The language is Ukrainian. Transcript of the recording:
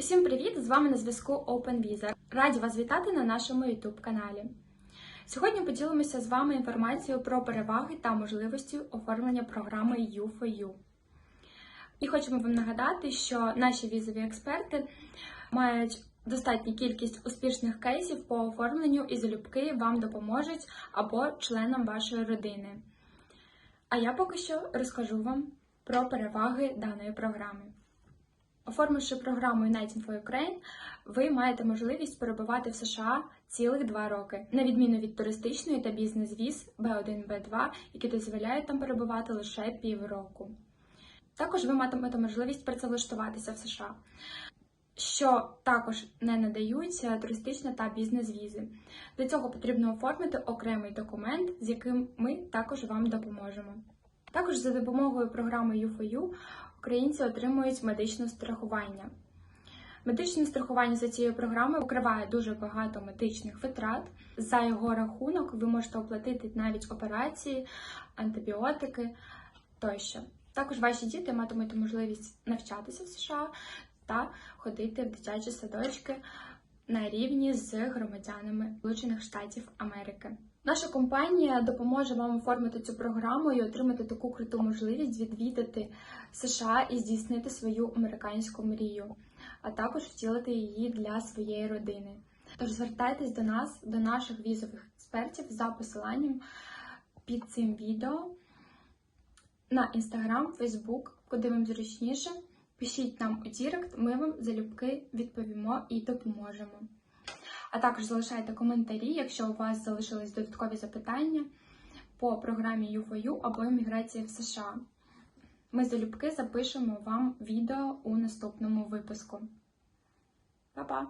Усім привіт! З вами на зв'язку OpenVisa. Раді вас вітати на нашому YouTube каналі. Сьогодні поділимося з вами інформацією про переваги та можливості оформлення програми U4U. І хочемо вам нагадати, що наші візові експерти мають достатню кількість успішних кейсів по оформленню і залюбки вам допоможуть або членам вашої родини. А я поки що розкажу вам про переваги даної програми. Оформивши програму United for Ukraine, ви маєте можливість перебувати в США цілих два роки, на відміну від туристичної та бізнес-віз B1, B2, які дозволяють там перебувати лише півроку. Також ви матимете можливість працевлаштуватися в США, що також не надають туристична та бізнес-візи. Для цього потрібно оформити окремий документ, з яким ми також вам допоможемо. Також за допомогою програми U4U українці отримують медичне страхування. Медичне страхування за цією програмою покриває дуже багато медичних витрат. За його рахунок ви можете оплатити навіть операції, антибіотики тощо. Також ваші діти матимуть можливість навчатися в США та ходити в дитячі садочки на рівні з громадянами Сполучених Штатів Америки. Наша компанія допоможе вам оформити цю програму і отримати таку круту можливість відвідати США і здійснити свою американську мрію, а також втілити її для своєї родини. Тож звертайтесь до нас, до наших візових експертів за посиланням під цим відео на Instagram, Facebook, куди вам зручніше. Пишіть нам у Дірект, ми вам залюбки відповімо і допоможемо. А також залишайте коментарі, якщо у вас залишились додаткові запитання по програмі U4U або імміграції в США. Ми залюбки запишемо вам відео у наступному випуску. Па-па!